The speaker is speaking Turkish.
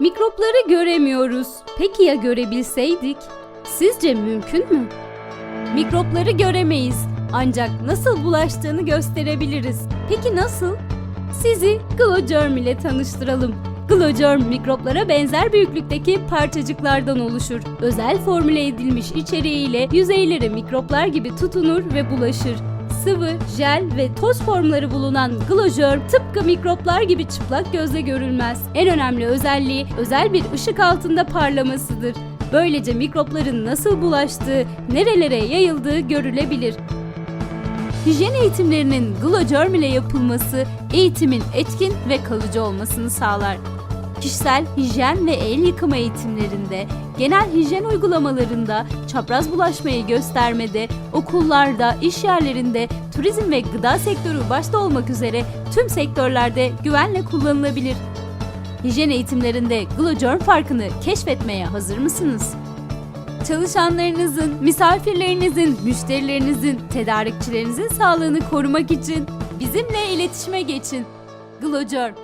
Mikropları göremiyoruz. Peki ya görebilseydik? Sizce mümkün mü? Mikropları göremeyiz. Ancak nasıl bulaştığını gösterebiliriz. Peki nasıl? Sizi Glogerm ile tanıştıralım. Glogerm mikroplara benzer büyüklükteki parçacıklardan oluşur. Özel formüle edilmiş içeriğiyle yüzeylere mikroplar gibi tutunur ve bulaşır. Sıvı, jel ve toz formları bulunan Glogerm tıpkı mikroplar gibi çıplak gözle görülmez. En önemli özelliği özel bir ışık altında parlamasıdır. Böylece mikropların nasıl bulaştığı, nerelere yayıldığı görülebilir. Hijyen eğitimlerinin Glogerm ile yapılması eğitimin etkin ve kalıcı olmasını sağlar. Kişisel hijyen ve el yıkama eğitimlerinde, genel hijyen uygulamalarında, çapraz bulaşmayı göstermede, okullarda, iş yerlerinde, turizm ve gıda sektörü başta olmak üzere tüm sektörlerde güvenle kullanılabilir. Hijyen eğitimlerinde Glogerm farkını keşfetmeye hazır mısınız? Çalışanlarınızın, misafirlerinizin, müşterilerinizin, tedarikçilerinizin sağlığını korumak için bizimle iletişime geçin. Glogerm